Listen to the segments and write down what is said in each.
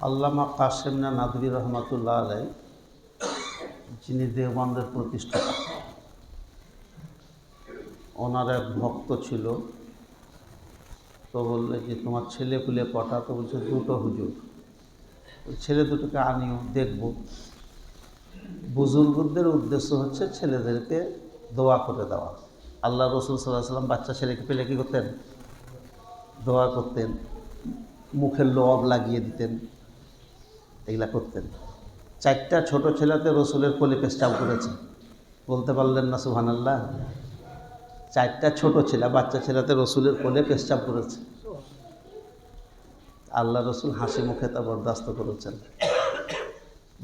আল্লামা কাসেমনা নাদবী রহমাতুল্লাহ আলাই, যিনি দেওবন্দের প্রতিষ্ঠাতা, ওনার এক ভক্ত ছিল। তো বললে যে, তোমার ছেলে পুলে কটা তো বলছে, দুটো হুজুর। ছেলে দুটোকে আনিও, দেখব। বুজুর্গদের উদ্দেশ্য হচ্ছে ছেলেদেরকে দোয়া করে দেওয়া। আল্লাহ রসুল সাল্লাহ সাল্লাম বাচ্চা ছেলেকে পেলে কী করতেন? দোয়া করতেন। মুখে লব লাগিয়ে দিতেন। এগুলা করতেন। চারটা ছোট ছেলেতে রসুলের কোলে পেস্টাব করেছে। বলতে পারলেন না সুহান আল্লাহ চারটা ছোট ছেলে, বাচ্চা ছেলেতে রসুলের কোলে পেস্টাব করেছে। আল্লাহ রসুল হাসি মুখে তা বরদাস্ত করেছেন।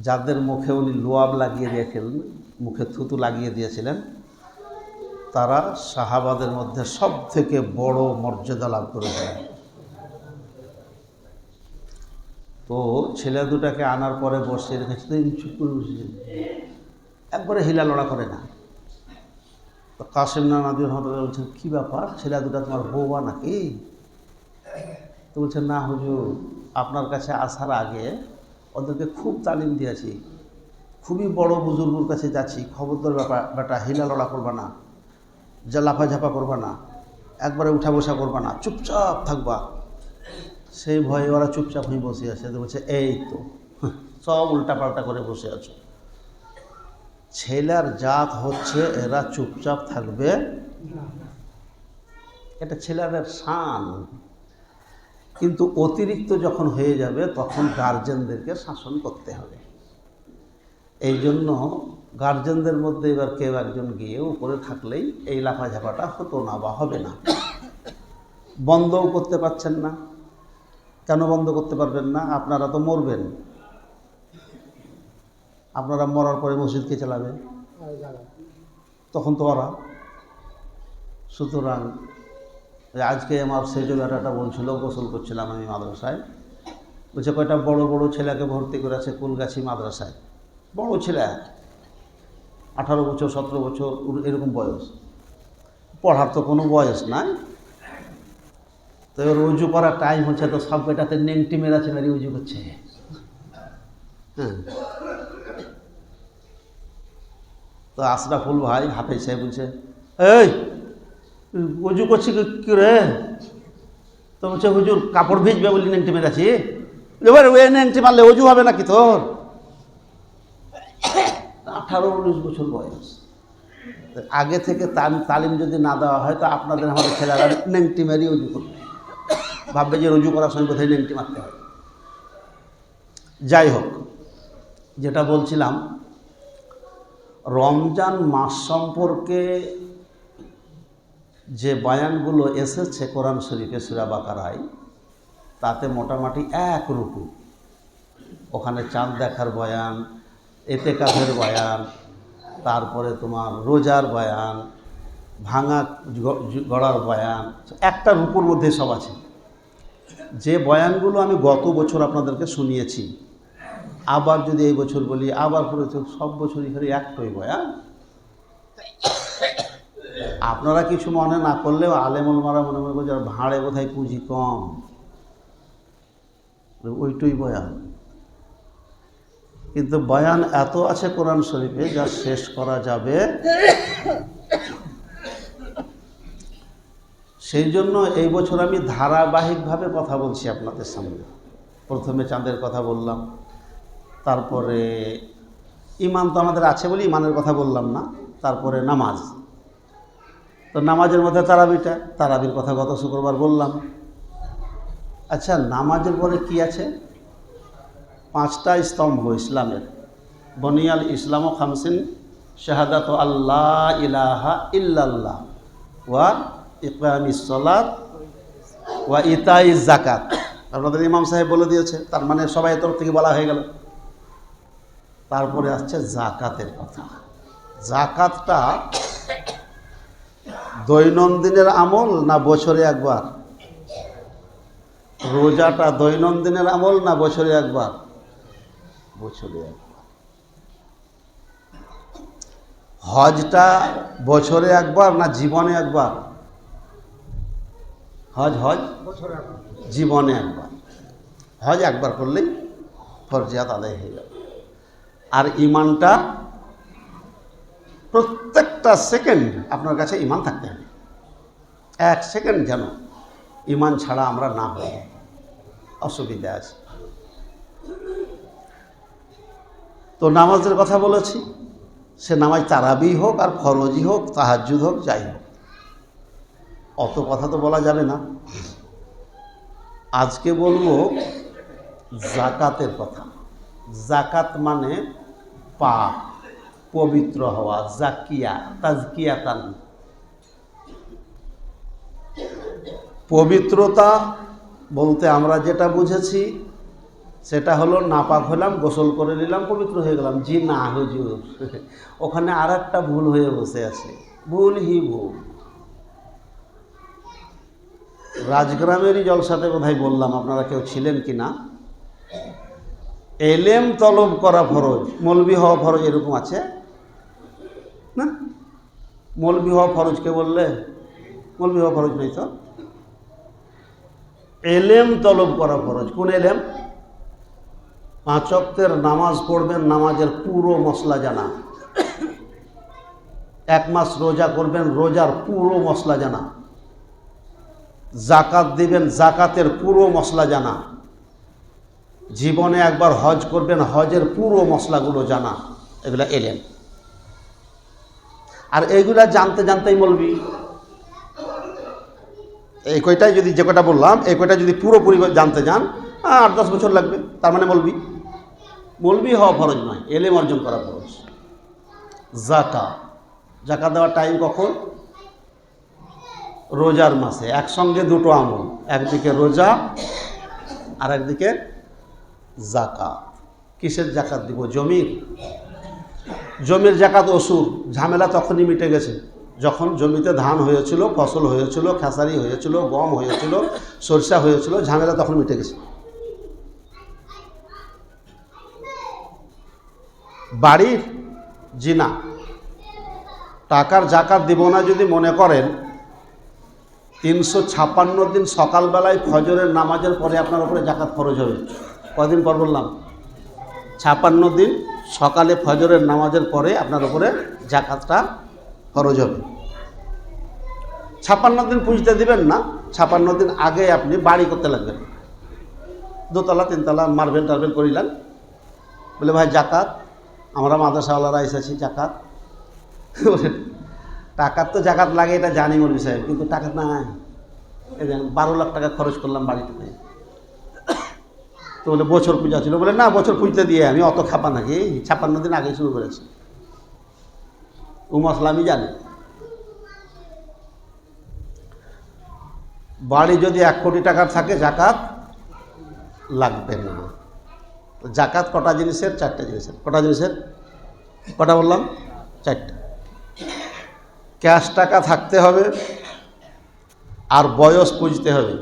যাদের মুখে উনি লোয়াব লাগিয়ে দিয়েছিলেন মুখে থুতু লাগিয়ে দিয়েছিলেন, তারা শাহাবাদের মধ্যে সব থেকে বড় মর্যাদা লাভ করেছিলেন তো ছেলে দুটাকে আনার পরে বসে রেখেছে তো চুপ করে বসেছে একবারে হিলা লড়া করে না। তো কাসিম নানাদিন হঠাৎ বলছেন, কী ব্যাপার? ছেলে দুটা তোমার বৌবা নাকি? তো বলছেন, না হুজুর, আপনার কাছে আসার আগে ওদেরকে খুব তালিম দিয়েছি। খুবই বড় বুজুর্গর কাছে যাচ্ছি। খবরদার ব্যাপার বেটা হিলা লড়া করবা না যা লাফাঝাপা করবা না, একবারে উঠা বসা করবা না, চুপচাপ থাকবা। সেই ভয়ে ওরা চুপচাপ হয়ে বসে আছে। বলছে, এই তো, সব উল্টাপাল্টা করে বসে আছো। ছেলের জাত হচ্ছে, এরা চুপচাপ থাকবে। এটা ছেলেদের শান। কিন্তু অতিরিক্ত যখন হয়ে যাবে, তখন গার্জেনদেরকে শাসন করতে হবে। এই জন্য গার্জেনদের মধ্যে এবার কেউ একজন গিয়ে উপরে থাকলেই এই লাফাঝাপাটা হতো না বা হবে না। বন্ধও করতে পারছেন না। কেন বন্ধ করতে পারবেন না? আপনারা তো মরবেন। আপনারা মরার পরে মসজিদকে চালাবে? তখন তো ওরা। সুতরাং, আজকে আমার সেই বেটাটা বলছিল, গোসল করছিলাম আমি মাদ্রাসায়। বলছে, কয়টা বড় বড় ছেলেকে ভর্তি করেছে কুলগাছি মাদ্রাসায়? বড় ছেলে। আঠারো বছর, সতেরো বছর, এরকম বয়স। পড়ার তো কোনো বয়স নাই। তো এবার উজু করার টাইম হচ্ছে, তো সব বেটাতে নেংটি মেরাছে মেরে উজু করছে? হ্যাঁ তো আশরাফুল ভাই, হাফেজ সাহেব বলছে, এই উজু করছি কি- রে? তো বলছে, হুজুর, কাপড় ভিজবে বলি নেংটি মেরাছি? এবার ওই নেংটি মারলে উজু হবে নাকি তোর? আঠারো উনিশ বছর বয়স। আগে থেকে তালিম যদি না দেওয়া হয়, তো আপনাদের, আমাদের ছেলেরা নেংটি মেরিয়ে উজু করবে। ভাববে যে রুজু করার সময় কোথায় নেংটি মারতে হয়। যাই হোক, যেটা বলছিলাম, রমজান মাস সম্পর্কে যে বায়ানগুলো এসেছে কোরআন শরীফে সুরা বাকারায়, তাতে মোটামুটি এক রুকু। ওখানে চাঁদ দেখার বয়ান এতে কাফের বয়ান, তারপরে তোমার রোজার বয়ান, ভাঙা গড়ার বয়ান, একটা রুকুর মধ্যে সব আছে। যে বয়ানগুলো আমি গত বছর আপনাদেরকে শুনিয়েছি, আবার যদি এই বছর বলি, আবার পরে সব বছরই খালি একটাই বয়ান। আপনারা কিছু মনে না করলেও আলেমল মারা মনে মনে করছে ভাঁড়ে বোধহয় পুঁজি কম। ওইটুই বয়ান। কিন্তু বয়ান এত আছে কোরআন শরীফে, যা শেষ করা যাবে সেই জন্য এই বছর আমি ধারাবাহিকভাবে কথা বলছি আপনাদের সামনে। প্রথমে চাঁদের কথা বললাম, তারপরে ইমান তো আমাদের আছে বলে ইমানের কথা বললাম না, তারপরে নামাজ। তো নামাজের মধ্যে তারাবিটা, তারাবির কথা গত শুক্রবার বললাম। আচ্ছা নামাজের পরে কি আছে? পাঁচটা স্তম্ভ ইসলামের। বনিয়াল ইসলাম খামসিন, শাহাদাত আল্লাহ ইলাহা ইল্লাল্লাহ। ওয়া ইকামিস সলাত ওয়া ইতাই জাকাত আপনাদের ইমাম সাহেব বলে দিয়েছে, তার মানে সবাই তরফ থেকে বলা হয়ে গেল। তারপরে আসছে জাকাতের কথা। জাকাতটা দৈনন্দিনের আমল না বছরে একবার? রোজাটা দৈনন্দিনের আমল না বছরে একবার? বছরে একবার। হজটা বছরে একবার না জীবনে একবার? হজ হজ? জীবনে একবার। হজ একবার করলেই ফরজিয়াত আদায় হয়ে যাবে। আর ইমানটা প্রত্যেকটা সেকেন্ড আপনার কাছে ইমান থাকতে হবে। এক সেকেন্ড যেন ইমান ছাড়া আমরা না হই। অসুবিধা আছে। তো নামাজের কথা বলেছি। সে নামাজ তারাবি হোক আর ফরজি হোক তাহাজুদ হোক যাই হোক। অত কথা তো বলা যাবে না। আজকে বলব জাকাতের কথা। জাকাত মানে পাপ, পবিত্র হওয়া, জাকিয়া, তাজকিয়াতান। পবিত্রতা বলতে আমরা যেটা বুঝেছি, সেটা হলো নাপাক হলাম, গোসল করে নিলাম, পবিত্র হয়ে গেলাম। জি না, হুজুর। ওখানে আর একটা ভুল হয়ে বসে আছে। ভুল হি ভুল। রাজগ্রামেরই জলসাতে বোধহয় বললাম, আপনারা কেউ ছিলেন কি না? এলেম তলব করা ফরজ, মলবি হওয়া ফরজ এরকম আছে? না? মলবি হওয়া ফরজকে বললে? মলবি হওয়া ফরজ নেই তো? এলেম তলব করা ফরজ, কোন এলেম? পাঁচক্তের নামাজ পড়বেন, নামাজের পুরো মশলা জানা। এক মাস রোজা করবেন, রোজার পুরো মশলা জানা। জাকাত দিবেন, জাকাতের পুরো মশলা জানা। জীবনে একবার হজ করবেন, হজের পুরো মশলাগুলো জানা। এগুলা এলেন। আর এইগুলা জানতে জানতেই বলবি এই কয়টাই যদি যে কয়টা বললাম, এই কয়টা যদি পুরোপুরি জানতে যান আট দশ বছর লাগবে। তার মানে বলবি বলবি হওয়া ফরজ নয়, এলেম অর্জন করা ফরজ। জাকা জাকা দেওয়ার টাইম কখন? রোজার মাসে, একসঙ্গে দুটো আমল, একদিকে রোজা আর একদিকে জাকাত কিসের জাকাত দিব? জমির। জমির জাকাত অসুর, ঝামেলা তখনই মিটে গেছে। যখন জমিতে ধান হয়েছিল, ফসল হয়েছিল, খেসারি হয়েছিল, গম হয়েছিল, সরষা হয়েছিল, ঝামেলা তখন মিটে গেছে। বাড়ির জিনা, টাকার জাকাত দিব না যদি মনে করেন তিনশো ছাপ্পান্ন দিন সকালবেলায় ফজরের নামাজের পরে আপনার উপরে জাকাত খরচ হবে। কদিন পর বললাম? ছাপ্পান্ন দিন সকালে ফজরের নামাজের পরে আপনার উপরে জাকাতটা খরচ হবে। ছাপ্পান্ন দিন পুঁজতে দিবেন না ছাপ্পান্ন দিন আগে আপনি বাড়ি করতে লাগবেন। দোতলা, তিনতলা, মার্বেল টার্বেল করিলেন। বলে, ভাই, জাকাত, আমরা মাদ্রাসাওয়ালারা এসেছি, জাকাত। টাকার তো জাকাত লাগে, এটা জানি মৌলী সাহেব, কিন্তু টাকা নাই বারো লাখ টাকা খরচ করলাম বাড়িতে। তো বলে, বছর পূজা ছিল। বলে, না, বছর পুজতে দিয়ে আমি অত খাপা নাকি ছাপ্পান্ন দিন আগে শুরু করেছি। ও মশলা আমি জানি। বাড়ি যদি এক কোটি টাকার থাকে, জাকাত লাগবে না। জাকাত কটা জিনিসের? চারটে জিনিসের। কটা জিনিসের? কটা বললাম? চারটে। ক্যাশ টাকা থাকতে হবে আর বয়স পুঁজতে হবে।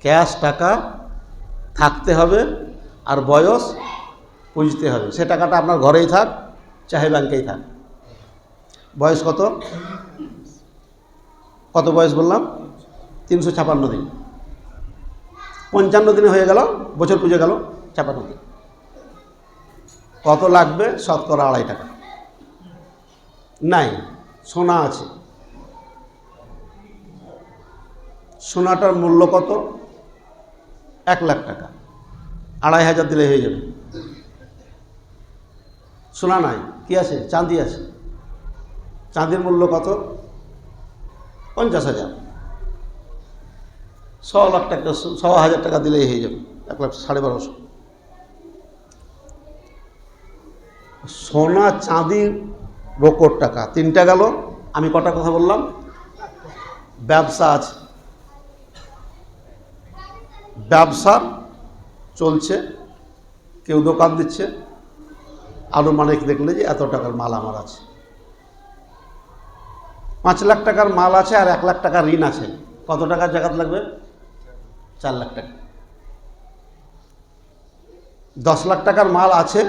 ক্যাশ টাকা থাকতে হবে আর বয়স পুঁজতে হবে। সে টাকাটা আপনার ঘরেই থাক, চাহে ব্যাংকেই থাক। বয়স কত? কত বয়স বললাম? তিনশো ছাপান্ন দিন। পঞ্চান্ন দিনে হয়ে গেল, বছর পুজো গেল, ছাপান্ন দিন। কত লাগবে? শতকরা আড়াই টাকা। নাই। সোনা আছে। সোনাটার মূল্য কত? এক লাখ টাকা। আড়াই হাজার দিলে হয়ে যাবে। সোনা নাই। কি আছে? চাঁদি আছে। চাঁদির মূল্য কত? পঞ্চাশ হাজার। ছ লাখ টাকা, ছ হাজার টাকা দিলেই হয়ে যাবে। এক লাখ সাড়ে বারোশো। সোনা, চাঁদি রোকর টাকা। তিনটা গেল, আমি কটা কথা বললাম? ব্যবসা আছে ব্যবসা চলছে, কেউ দোকান দিচ্ছে মানে দেখলে যে এত টাকার মাল আমার আছে। পাঁচ লাখ টাকার মাল আছে আর এক লাখ টাকার ঋণ আছে। কত টাকার জায়গা লাগবে? চার লাখ টাকা। দশ লাখ টাকার মাল আছে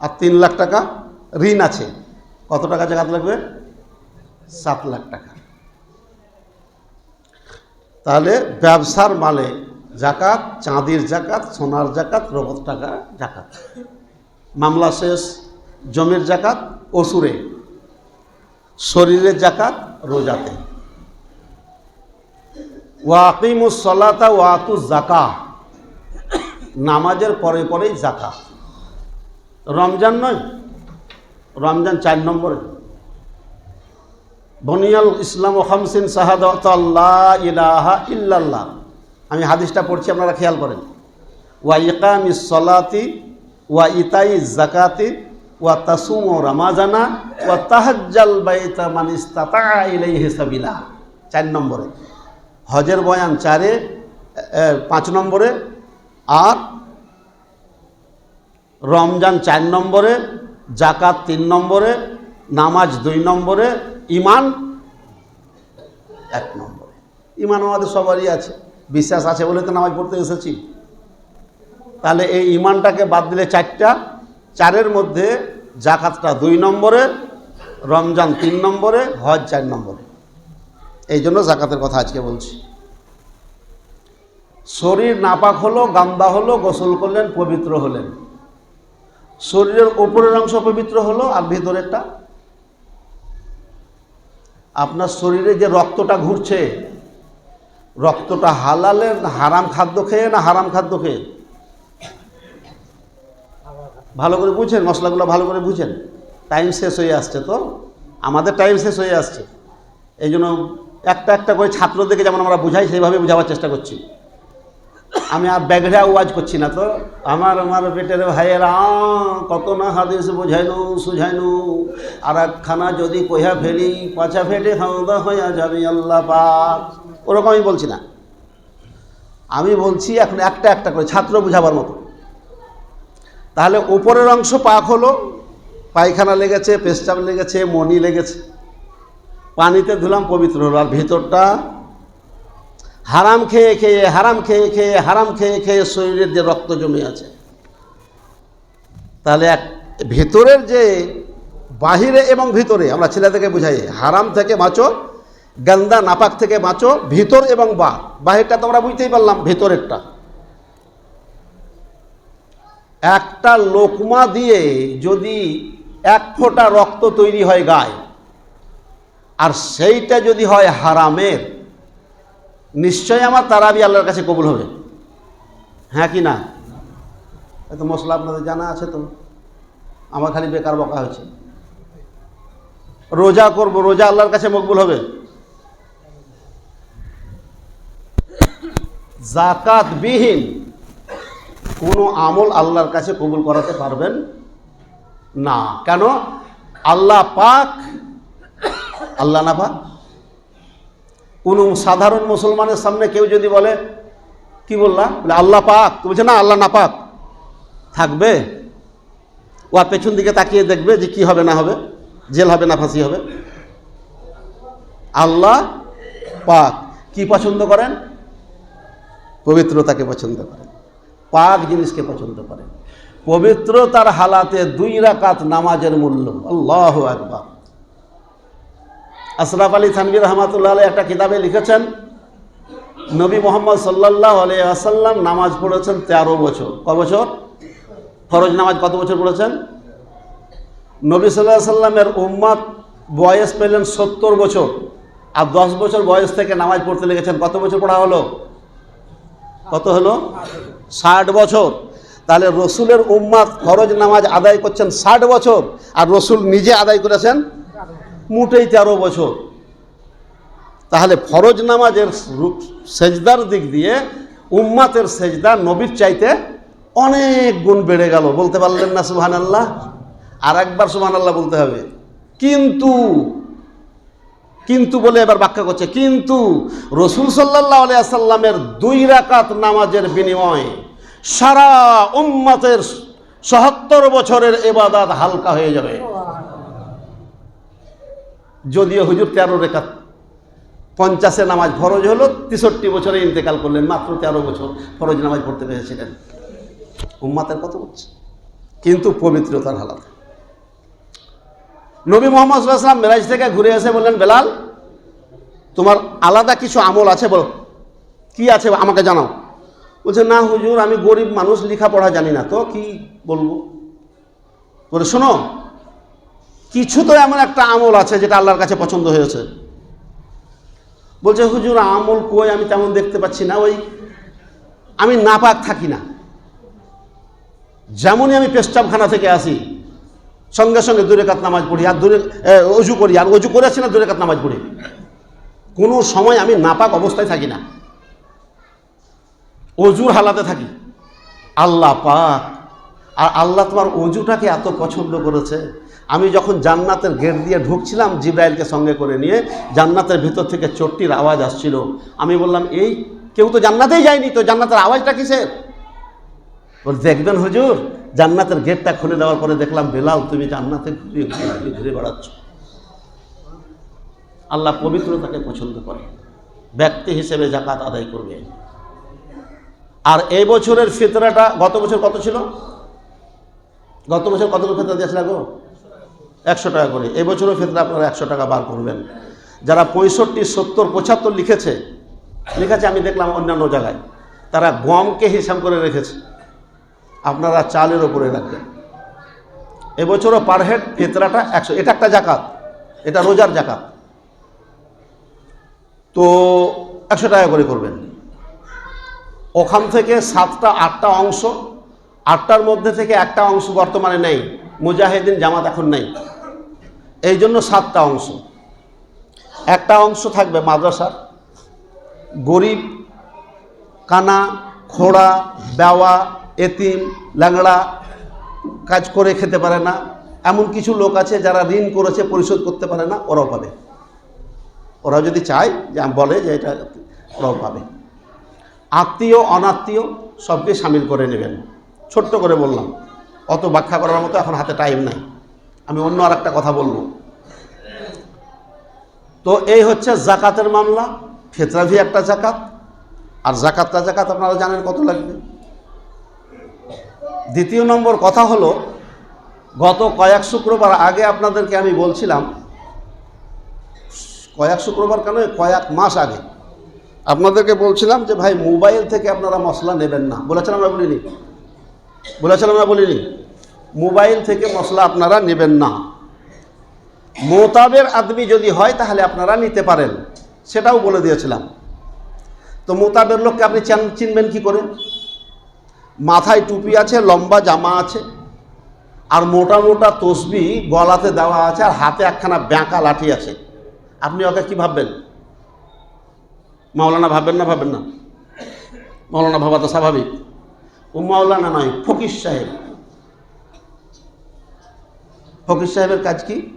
আর তিন লাখ টাকা ঋণ আছে। কত টাকা জায়গা লাগবে? সাত লাখ টাকা। তাহলে ব্যবসার মালে জাকাত, চাঁদির জাকাত, সোনার জাকাত রবত টাকা জাকাত। মামলা শেষ, জমির জাকাত, অসুরে। শরীরের জাকাত, রোজাতে। ওয়াকিমুস সলাতা ওয়াতু জাকা নামাজের পরে পরেই জাকা রমজান নয় রমজান চার নম্বরে। বনিয়াল ইসলাম ও খামসিন শাহাদত আল্লাহ ইল্লাল্লাহ। আমি হাদিসটা পড়ছি, আপনারা খেয়াল করেন। ওয়া ইকামি সলাতি ওয়া ইতাই জাকাতি ওয়া তাসুম ও রামাজানা ওয়া তাহাজ্জাল বাইতা মান ইলাইহি সাবিলা। চার নম্বরে। হজের বয়ান চারে পাঁচ নম্বরে। আর রমজান চার নম্বরে। জাকাত তিন নম্বরে, নামাজ দুই নম্বরে ইমান এক নম্বরে। ইমান আমাদের সবারই আছে, বিশ্বাস আছে বলে তো নামাজ পড়তে এসেছি। তাহলে এই ইমানটাকে বাদ দিলে চারটা, চারের মধ্যে জাকাতটা দুই নম্বরে, রমজান তিন নম্বরে, হজ চার নম্বরে। এই জন্য জাকাতের কথা আজকে বলছি। শরীর নাপাক হলো, গান্দা হলো, গোসল করলেন, পবিত্র হলেন। শরীরের ওপরের অংশ পবিত্র হলো আর ভেতরেরটা? আপনার শরীরে যে রক্তটা ঘুরছে, রক্তটা হালালে হারাম খাদ্য খেয়ে না হারাম খাদ্য খেয়ে? ভালো করে বুঝেন, মশলাগুলো ভালো করে বুঝেন। টাইম শেষ হয়ে আসছে তো? আমাদের টাইম শেষ হয়ে আসছে। এই জন্য একটা একটা করে ছাত্রদেরকে যেমন আমরা বুঝাই, সেইভাবে বোঝাবার চেষ্টা করছি। আমি আর ব্যাগড়া ওয়াজ করছি না তো। আমার আমার পেটের ভাইয়েরা কত না হাদিস বোঝাইনু, সুঝাইনু। আর একখানা যদি কইয়া ফেলি পাছা ফেটে খাওয়া হইয়া যাবে আল্লাহ পাক। ওরকম আমি বলছি না। আমি বলছি এখন একটা একটা করে ছাত্র বুঝাবার মতো। তাহলে ওপরের অংশ পাক হলো, পায়খানা লেগেছে পেস্টাব লেগেছে মনি লেগেছে। পানিতে ধুলাম, পবিত্র হলো। আর ভিতরটা হারাম খেয়ে খেয়ে, হারাম খেয়ে খেয়ে, হারাম খেয়ে খেয়ে শরীরের যে রক্ত জমে আছে। তাহলে এক, ভেতরের যে বাহিরে এবং ভিতরে, আমরা ছেলেদেরকে বুঝাই, হারাম থেকে বাঁচো, গান্দা নাপাক থেকে বাঁচো, ভিতর এবং বা, বাহিরটা তো আমরা বুঝতেই পারলাম, ভেতরেরটা। একটা লোকমা দিয়ে যদি এক ফোঁটা রক্ত তৈরি হয় গায়ে, আর সেইটা যদি হয় হারামের নিশ্চয় আমার তারাবি আল্লাহর কাছে কবুল হবে। হ্যাঁ কি না? এত মশলা আপনাদের জানা আছে তো? আমার খালি বেকার বকা হয়েছে রোজা করব, রোজা আল্লাহর কাছে মকবুল হবে। জাকাত বিহীন কোনো আমল আল্লাহর কাছে কবুল করাতে পারবেন না। কেন? আল্লাহ পাক, আল্লাহ না পাক কোনো সাধারণ মুসলমানের সামনে কেউ যদি বলে, কি বললাম বলে, আল্লাহ পাক। বলছে, না, আল্লাহ না পাক। থাকবে। ও আর পেছন দিকে তাকিয়ে দেখবে যে কি হবে, না হবে, জেল হবে, না ফাঁসি হবে। আল্লাহ পাক। কি পছন্দ করেন? পবিত্রতাকে পছন্দ করেন। পাক জিনিসকে পছন্দ করেন। পবিত্রতার হালাতে দুই রাকাত নামাজের মূল্য। আল্লাহ একবার আশরাফ আলী থানবী রহমাতুল্লাহ আলাই একটা কিতাবে লিখেছেন, নবী মোহাম্মদ সাল্লাহ আসাল্লাম নামাজ পড়েছেন তেরো বছর। ক বছর? ফরজ নামাজ কত বছর পড়েছেন? নবী সাল্লাহ সাল্লামের উম্মাদ বয়স পেলেন সত্তর বছর। আর দশ বছর বয়স থেকে নামাজ পড়তে লেগেছেন কত বছর পড়া হলো? কত হলো? ষাট বছর। তাহলে রসুলের উম্মাদ ফরজ নামাজ আদায় করছেন ষাট বছর, আর রসুল নিজে আদায় করেছেন মোটেই তেরো বছর। তাহলে ফরজ নামাজের সেজদার দিক দিয়ে উম্মাতের সেজদা নবীর চাইতে অনেক গুণ বেড়ে গেল। বলতে পারলেন না সুহান আল্লাহ আর একবার সুহান আল্লাহ বলতে হবে। কিন্তু কিন্তু বলে এবার ব্যাখ্যা করছে, কিন্তু রসুল সাল্লাহ আলিয়াসাল্লামের দুই রাকাত নামাজের বিনিময়ে সারা উম্মাতের সহত্তর বছরের এবাদাত হালকা হয়ে যাবে। যদিও হুজুর তেরো রেখাত পঞ্চাশে নামাজ ফরজ হলো, তেষট্টি বছরে ইন্তেকাল করলেন, মাত্র তেরো বছর ফরজ নামাজ পড়তে পেরেছিলেন। উম্মাতের কত হচ্ছে কিন্তু পবিত্রতার হালাত। নবী মোহাম্মদ সাল্লাম মেরাজ থেকে ঘুরে এসে বললেন, বেলাল, তোমার আলাদা কিছু আমল আছে বলো। কি আছে আমাকে জানাও। বলছে, না হুজুর, আমি গরিব মানুষ, লেখাপড়া জানি না। তো কি বলব? বলে, শোনো কিছু তো এমন একটা আমল আছে যেটা আল্লাহর কাছে পছন্দ হয়েছে। বলছে, হুজুর, আমল কই? আমি তেমন দেখতে পাচ্ছি না। ওই আমি নাপাক থাকি না। যেমনই আমি পেস্টাবখানা থেকে আসি, সঙ্গে সঙ্গে দূরে কাত নামাজ পড়ি আর দূরে অজু করি। আর অজু করে আসি না দূরে কাত নামাজ পড়ি। কোনো সময় আমি নাপাক অবস্থায় থাকি না। অজুর হালাতে থাকি। আল্লাহ পাক, আর আল্লাহ তোমার অজুটাকে এত পছন্দ করেছে। আমি যখন জান্নাতের গেট দিয়ে ঢুকছিলাম জিব্রাইলকে সঙ্গে করে নিয়ে, জান্নাতের ভিতর থেকে চট্টির আওয়াজ আসছিল। আমি বললাম, এই, কেউ তো জান্নাতেই যায়নি তো, জান্নাতের আওয়াজটা কিসের? বল, দেখবেন হুজুর, জান্নাতের গেটটা খুলে দেওয়ার পরে দেখলাম, বেলাল, তুমি জান্নাতে ঘুরে বেড়াচ্ছ। আল্লাহ পবিত্রতাকে পছন্দ করে, ব্যক্তি হিসেবে জাকাত আদায় করবে। আর এই বছরের ফিতরাটা গত বছর কত ছিল? গত বছর কত করে ফিতরা দিয়েছিল গো? একশো টাকা করে। এবছরও বছরও ফিতরা আপনারা একশো টাকা বার করবেন। যারা পঁয়ষট্টি, সত্তর, পঁচাত্তর লিখেছে লিখেছে, আমি দেখলাম অন্যান্য জায়গায়, তারা গমকে হিসাব করে রেখেছে। আপনারা চালের ওপরে রাখবেন। এবছরও পার হেড ফিতরাটা একশো এটা একটা জাকাত। এটা রোজার জাকাত। তো একশো টাকা করে করবেন। ওখান থেকে সাতটা, আটটা অংশ, আটটার মধ্যে থেকে একটা অংশ বর্তমানে নেই। মুজাহিদিন জামাত এখন নেই। এই জন্য সাতটা অংশ। একটা অংশ থাকবে মাদ্রাসার। গরিব, কানা, খোড়া, বেওয়া, এতিম, ল্যাংড়া কাজ করে খেতে পারে না। এমন কিছু লোক আছে যারা ঋণ করেছে, পরিশোধ করতে পারে না, ওরাও পাবে। ওরা যদি চায় যে বলে যে এটা ওরাও পাবে। আত্মীয়, অনাত্মীয় সবকে সামিল করে নেবেন। ছোট্ট করে বললাম, অত ব্যাখ্যা করার মতো এখন হাতে টাইম নাই। আমি অন্য আর একটা কথা বলব। তো এই হচ্ছে জাকাতের মামলা ফেতরাভি একটা জাকাত। আর জাকাতটা জাকাত আপনারা জানেন কত লাগবে? দ্বিতীয় নম্বর কথা হলো, গত কয়েক শুক্রবার আগে আপনাদেরকে আমি বলছিলাম, কয়েক শুক্রবার কেন? কয়েক মাস আগে। আপনাদেরকে বলছিলাম যে, ভাই, মোবাইল থেকে আপনারা মশলা নেবেন না। বলেছিলাম আমরা বলিনি। বলেছিলাম আমরা বলিনি। মোবাইল থেকে মশলা আপনারা নেবেন না। মোতাবের আদমি যদি হয়, তাহলে আপনারা নিতে পারেন। সেটাও বলে দিয়েছিলাম। তো মোতাবের লোককে আপনি চান- চিনবেন কি করে? মাথায় টুপি আছে, লম্বা জামা আছে, আর মোটা মোটা তসবি গলাতে দেওয়া আছে, আর হাতে একখানা ব্যাঁকা লাঠি আছে। আপনি ওকে কি ভাববেন? মাওলানা ভাববেন না ভাববেন না? মাওলানা ভাবা তো স্বাভাবিক। ও মাওলানা নয়, ফকির সাহেব। ফকির সাহেবের কাজ কি?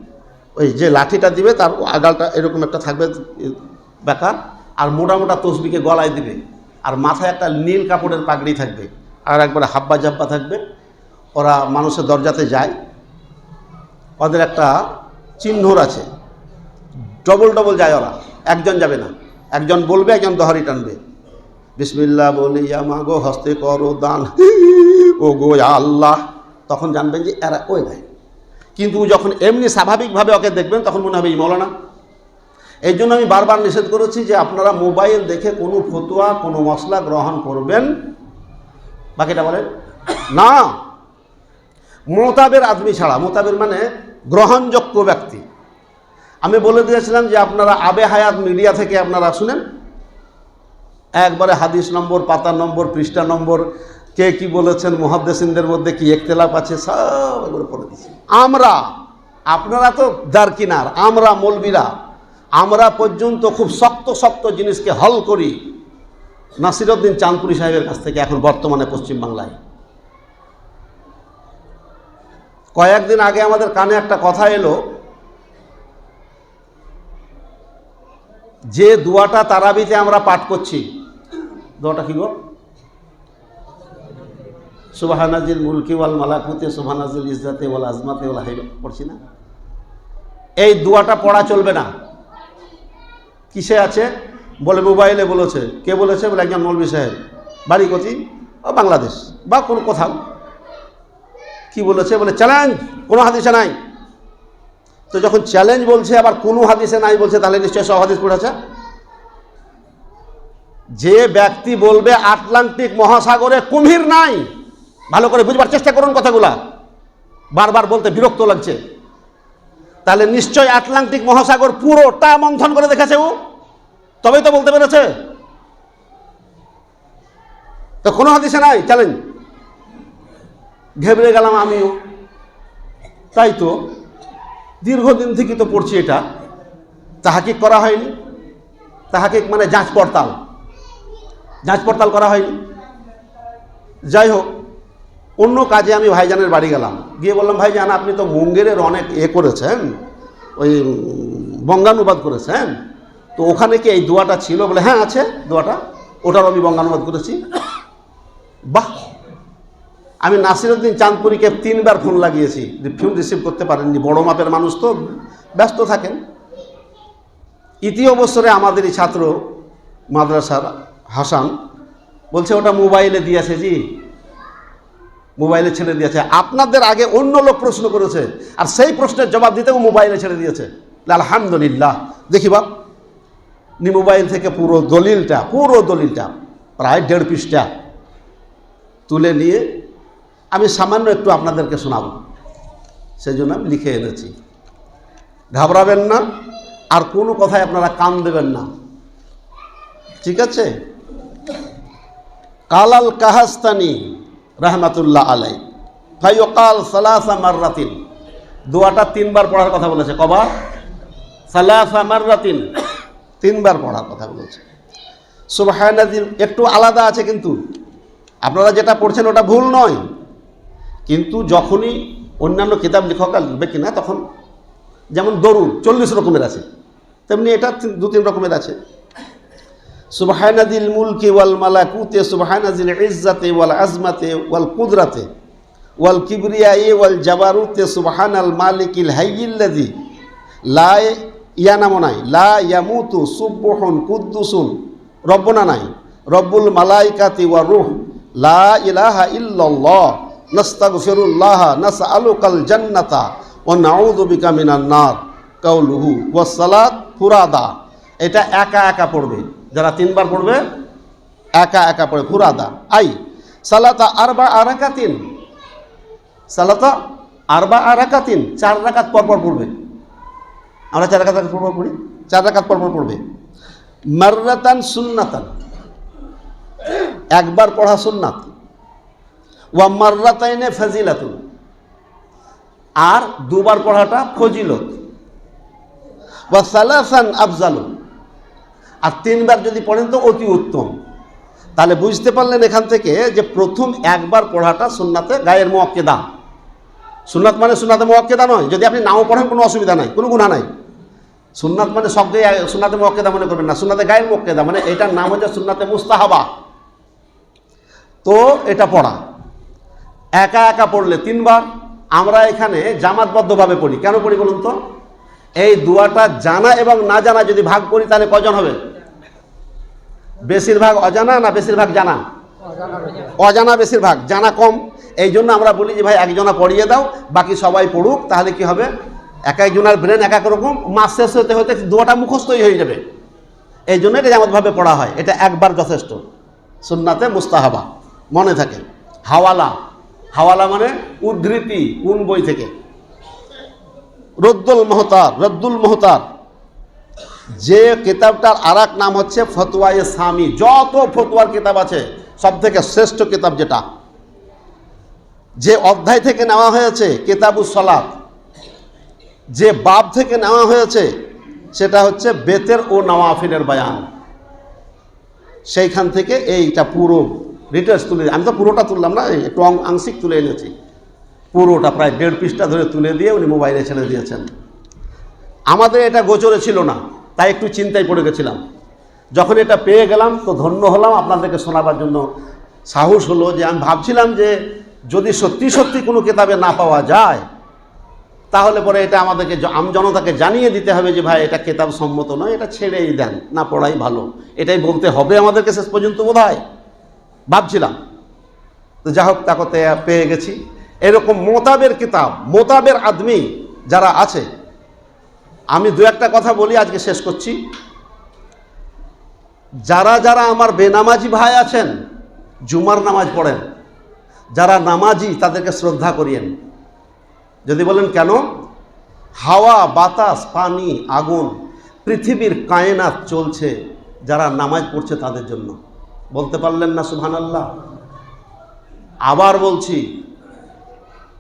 ওই যে লাঠিটা দিবে, তার আগালটা এরকম একটা থাকবে বেকা আর মোটা মোটা তসবিকে গলায় দিবে। আর মাথায় একটা নীল কাপড়ের পাগড়ি থাকবে। আর একবারে হাব্বা জাব্বা থাকবে। ওরা মানুষের দরজাতে যায়। ওদের একটা চিহ্নর আছে। ডবল ডবল যায় ওরা। একজন যাবে না। একজন বলবে, একজন দহরি টানবে। বিসমিল্লা বলি মা গো হস্তে করো দান। ও গো আল্লাহ। তখন জানবেন যে এরা ওই ভাই কিন্তু যখন এমনি স্বাভাবিকভাবে ওকে দেখবেন, তখন মনে হবে, এই মৌলানা। এই জন্য আমি বারবার নিষেধ করেছি যে আপনারা মোবাইল দেখে কোনো ফতুয়া, কোনো মশলা গ্রহণ করবেন। বাকিটা বলেন। না, মোতাবের আদমি ছাড়া, মোতাবের মানে গ্রহণযোগ্য ব্যক্তি। আমি বলে দিয়েছিলাম যে আপনারা আবে হায়াত মিডিয়া থেকে আপনারা শুনেন। একবারে হাদিস নম্বর পাতা নম্বর, পৃষ্ঠা নম্বর কে কি বলেছেন, মহাদ্দেসিনদের মধ্যে কি একতেলাপ আছে, সব এগুলো পড়ে দিচ্ছি আমরা, আপনারা তো দার কিনার, আমরা মলবিরা, আমরা পর্যন্ত খুব শক্ত শক্ত জিনিসকে হল করি। নাসিরউদ্দিন চাঁদপুরি সাহেবের কাছ থেকে এখন বর্তমানে পশ্চিমবাংলায়। কয়েকদিন আগে আমাদের কানে একটা কথা এলো, যে দুয়াটা তারাবিতে আমরা পাঠ করছি। দোয়াটা কি গো? সুবাহানাজিল মুলকি ওয়াল মালাকুতে সুবাহানাজিল ইজ্জাতে ওয়াল আজমাতে ওয়াল হাইব পড়ছি না? এই দুয়াটা পড়া চলবে না। কিসে আছে? বলে মোবাইলে বলেছে। কে বলেছে? বলে একজন মৌলবী সাহেব। বাড়ি ও বাংলাদেশ। বা কোনো কোথাও। কি বলেছে? বলে চ্যালেঞ্জ কোনো হাদিসে নাই। তো যখন চ্যালেঞ্জ বলছে, আবার কোনো হাদিসে নাই বলছে, তাহলে নিশ্চয়ই সব হাদিস পড়েছে? যে ব্যক্তি বলবে, আটলান্টিক মহাসাগরে কুমির নাই। ভালো করে বুঝবার চেষ্টা করুন কথাগুলা। বারবার বলতে বিরক্ত লাগছে। তাহলে নিশ্চয় আটলান্টিক মহাসাগর পুরোটা মন্থন করে দেখেছে ও? তবেই তো বলতে পেরেছে। তো কোনো হাদিসে নাই? চ্যালেঞ্জ ঘেবড়ে গেলাম আমিও। তাই তো, দীর্ঘদিন থেকে তো পড়ছি এটা। তাহাকিক করা হয়নি। তাহাকিক মানে যাঁচ পড়তাল। যাঁচ পড়তাল করা হয়নি। যাই হোক অন্য কাজে আমি ভাইজানের বাড়ি গেলাম। গিয়ে বললাম, ভাইজান, আপনি তো মুঙ্গেরের অনেক এ করেছেন, ওই বঙ্গানুবাদ করেছেন। তো ওখানে কি এই দোয়াটা ছিল? বলে হ্যাঁ আছে দোয়াটা, ওটারও আমি বঙ্গানুবাদ করেছি। বাহ! আমি নাসিরুদ্দিন চাঁদপুরিকে তিনবার ফোন লাগিয়েছি। ফোন রিসিভ করতে পারেননি, বড় মাপের মানুষ তো, ব্যস্ত থাকেন। ইতি অবসরে আমাদেরই ছাত্র মাদ্রাসার হাসান বলছে, ওটা মোবাইলে দিয়েছে জি। মোবাইলে ছেড়ে দিয়েছে। আপনাদের আগে অন্য লোক প্রশ্ন করেছে, আর সেই প্রশ্নের জবাব দিতেও মোবাইলে ছেড়ে দিয়েছে। আলহামদুলিল্লাহ। দেখি বাপ নি মোবাইল থেকে পুরো দলিলটা পুরো দলিলটা, প্রায় দেড় পিসটা তুলে নিয়ে আমি সামান্য একটু আপনাদেরকে শোনাব। সেই জন্য আমি লিখে এনেছি। ঘাবড়াবেন না, আর কোনো কথায় আপনারা কান দেবেন না। ঠিক আছে? কালাল কাহাস্তানি রহমাতুল্লাহ আলাই। ফাইকাল সালাসা মাররাতিন। দোয়াটা তিনবার পড়ার কথা বলেছে, কবার? সালাসা মাররাতিন। তিনবার পড়ার কথা বলেছে। সুবহানাদিন একটু আলাদা আছে কিন্তু। আপনারা যেটা পড়ছেন ওটা ভুল নয়। কিন্তু যখনই অন্যান্য কিতাব লেখকরা লিখবে কিনা, তখন যেমন দরুন, চল্লিশ রকমের আছে, তেমনি এটা দু তিন রকমের আছে। সুবহানাদিল মুলকি ওয়াল মালাকুতে, সুবহানাদিল ইজ্জাতে ওয়াল আজমাতে ওয়াল কুদরাতে, ওয়াল কিবরিয়ায়ে ওয়াল জাবারুতে, সুবহানাল মালিকিল হাইয়িল্লাযী লা ইয়ানামু নাই, লা ইয়ামুতু সুবহুন কুদ্দুসুন, রব্বনা নাই, রব্বুল মালাইকাতি ওয়া রূহ, লা ইলাহা ইল্লাল্লাহ, নাস্তাগফিরুল্লাহ, নাসআলুকাল জান্নাতা ওয়া নাউযু বিকা মিনান নার কাউলুহু ওয়াস সালাত ফুরাদা, এটা একা একা পড়বে। যারা তিনবার পড়বে, একা একা পড়ে, ফুরাদা। আই, সালাতা আরবা আরাকাতিন। সালাতা আরবা আরাকাতিন, চার রাকাত পরপর পড়বে। আমরা চার রাকাত পরপর পড়ি? চার রাকাত পরপর পড়বে। মাররাতান সুন্নাতান। একবার পড়া সুন্নাত। ওয়া মাররাতাইনে ফাজিলাতুন। আর দুবার পড়াটা ফজিলত। ওয়া সালাসান আফজালু আর তিনবার যদি পড়েন তো অতি উত্তম। তাহলে বুঝতে পারলেন এখান থেকে যে প্রথম একবার পড়াটা সুন্নাতে গায়ের মোয়াক্কেদা। সুন্নাত মানে সুন্নাতে মোয়াক্কেদা নয়। যদি আপনি নাও পড়েন কোনো অসুবিধা নাই, কোনো গুণা নাই। সুন্নাত মানে শব্দে সুন্নাতে মোয়াক্কেদা মনে করবেন না। সুন্নাতে গায়ের মোয়াক্কেদা মানে এটার নাম হচ্ছে সুন্নাতে মুস্তাহাবা। তো এটা পড়া। একা একা পড়লে তিনবার। আমরা এখানে জামাতবদ্ধভাবে পড়ি। কেন পড়ি বলুন তো? এই দুয়াটা জানা এবং না জানা যদি ভাগ করি, তাহলে কজন হবে? বেশিরভাগ অজানা না বেশিরভাগ জানা? অজানা বেশিরভাগ, জানা কম। এই জন্য আমরা বলি যে, ভাই, একজনা পড়িয়ে দাও, বাকি সবাই পড়ুক। তাহলে কি হবে? এক একজনের ব্রেন এক এক রকম, মাস শেষ হতে হতে দুয়াটা মুখস্থই হয়ে যাবে। এই জন্য এটা যেমনভাবে পড়া হয়, এটা একবার যথেষ্ট। সুন্নাতে মুস্তাহাবা, মনে থাকে। হাওয়ালা হাওয়ালা মানে উদ্ধৃতি, কোন বই থেকে? রদ্দুল মোহতার রদ্দুল মোহতার। যে কিতাবটার আর নাম হচ্ছে ফতোয়ায়ে সামি। যত ফতোয়ার কিতাব আছে সব থেকে শ্রেষ্ঠ কিতাব যেটা। যে অধ্যায় থেকে নেওয়া হয়েছে কেতাবুস সলাত। যে বাব থেকে নেওয়া হয়েছে, সেটা হচ্ছে বেতের ও নওয়াফিনের বায়ান। সেইখান থেকে এইটা পুরো, ডিটেলস তুলে আমি তো পুরোটা তুললাম না একটু আংশিক তুলে এনেছি। পুরোটা প্রায় দেড় পৃষ্ঠা ধরে তুলে দিয়ে উনি মোবাইলে ছেড়ে দিয়েছেন। আমাদের এটা গোচরে ছিল না, তাই একটু চিন্তায় পড়ে গেছিলাম। যখন এটা পেয়ে গেলাম, তো ধন্য হলাম, আপনাদেরকে শোনাবার জন্য সাহস হলো যে আমি ভাবছিলাম যে যদি সত্যি সত্যি কোনো কিতাবে না পাওয়া যায়, তাহলে পরে এটা আমাদেরকে আমজনতাকে জানিয়ে দিতে হবে যে ভাই, এটা কেতাব সম্মত নয়, এটা ছেড়েই দেন, না পড়াই ভালো। এটাই বলতে হবে আমাদেরকে শেষ পর্যন্ত বোধ হয় ভাবছিলাম। তো যা হোক তাকতে পেয়ে গেছি। এরকম মোতাবের কিতাব, মোতাবের আদমি যারা আছে, আমি দু একটা কথা বলি, আজকে শেষ করছি। যারা যারা আমার বেনামাজি ভাই আছেন, জুমার নামাজ পড়েন, যারা নামাজি, তাদেরকে শ্রদ্ধা করিয়েন। যদি বলেন কেন? হাওয়া, বাতাস, পানি, আগুন, পৃথিবীর কায়নাত চলছে, যারা নামাজ পড়ছে তাদের জন্য। বলতে পারলেন না, সুবহানাল্লাহ। আবার বলছি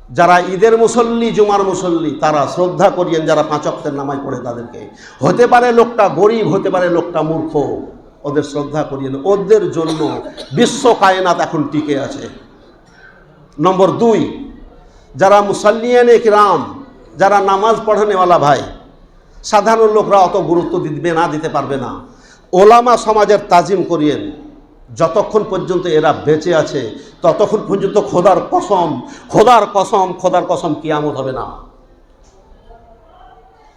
যারা ঈদের মুসল্লি, জুমার মুসল্লি, তারা শ্রদ্ধা করিয়েন যারা পাঁচক্তের নামাজ পড়ে তাদেরকে। হতে পারে লোকটা গরিব, হতে পারে লোকটা মূর্খ, ওদের শ্রদ্ধা করিয়েন। ওদের জন্য বিশ্ব কায়নাত এখন টিকে আছে। নম্বর দুই, যারা মুসল্লিয়ান রাম যারা নামাজ পড়ানেওয়ালা ভাই, সাধারণ লোকরা অত গুরুত্ব দিবে না, দিতে পারবে না। ওলামা সমাজের তাজিম করিয়েন। যতক্ষণ পর্যন্ত এরা বেঁচে আছে, ততক্ষণ পর্যন্ত খোদার কসম খোদার কসম খোদার কসম কিয়ামত হবে না।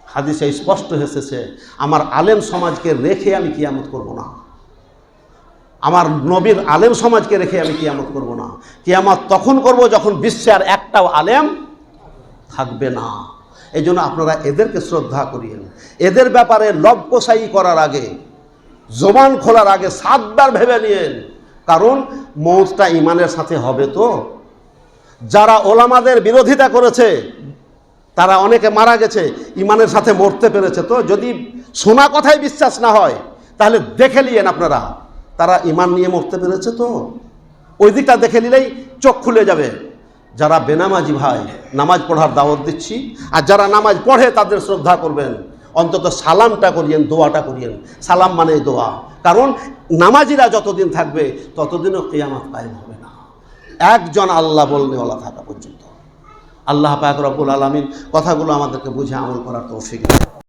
হাদিসে স্পষ্ট এসেছে, আমার আলেম সমাজকে রেখে আমি কিয়ামত করব না। আমার নবীর আলেম সমাজকে রেখে আমি কিয়ামত করব না। কিয়ামত তখন করব যখন বিশ্বে আর একটাও আলেম থাকবে না। এই জন্য আপনারা এদেরকে শ্রদ্ধা করিয়েন। এদের ব্যাপারে লবকসাই করার আগে জবান খোলার আগে সাতবার ভেবে নিয়েন। কারণ মৌতটা ইমানের সাথে হবে তো। যারা ওলামাদের বিরোধিতা করেছে, তারা অনেকে মারা গেছে ইমানের সাথে মরতে পেরেছে তো। যদি শোনা কথাই বিশ্বাস না হয়, তাহলে দেখে নিয়েন আপনারা, তারা ইমান নিয়ে মরতে পেরেছে তো। ওই দিকটা দেখে নিলেই চোখ খুলে যাবে। যারা বেনামাজি ভাই, নামাজ পড়ার দাওয়াত দিচ্ছি, আর যারা নামাজ পড়ে তাদের শ্রদ্ধা করবেন। অন্তত সালামটা করিয়েন, দোয়াটা করিয়েন। সালাম মানে দোয়া। কারণ নামাজিরা যতদিন থাকবে, ততদিনও কেয়ামত কায়েম হবে না। একজন আল্লাহ বলনেওয়ালা থাকা পর্যন্ত। আল্লাহ পাক রব্বুল আলমিন কথাগুলো আমাদেরকে বুঝে আমল করার তো দেয়